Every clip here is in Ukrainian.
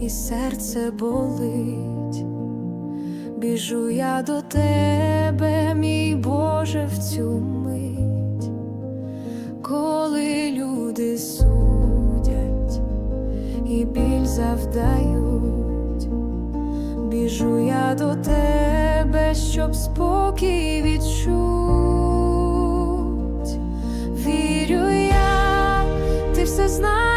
і серце болить. Біжу я до тебе, мій Боже, в цю мить, коли люди судять і біль завдають, біжу я до тебе, щоб спокій відчуть. Вірю я, ти все знаєш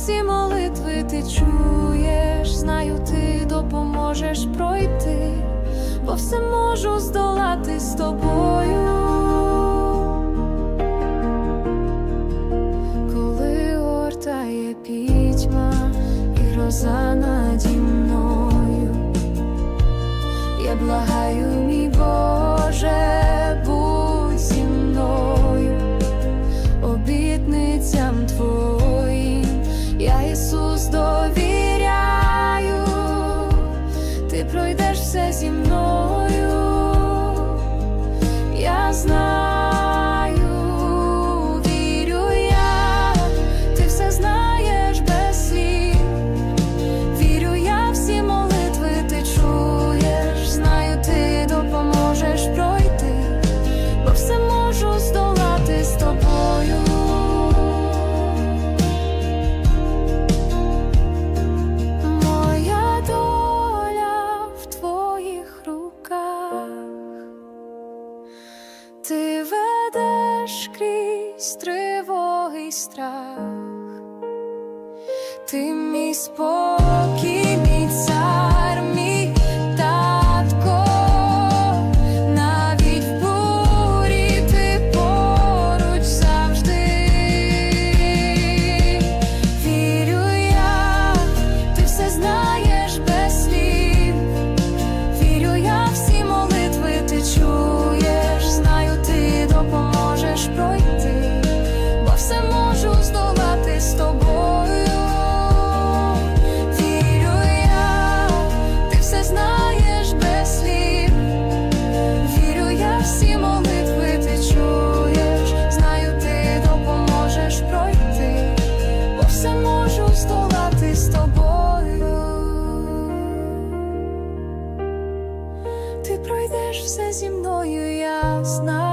всі молитви ти чуєш, знаю, ти допоможеш пройти, бо все можу здолати з тобою. Крізь тривоги й страх. Ти мій спокій. все зі мною ясна.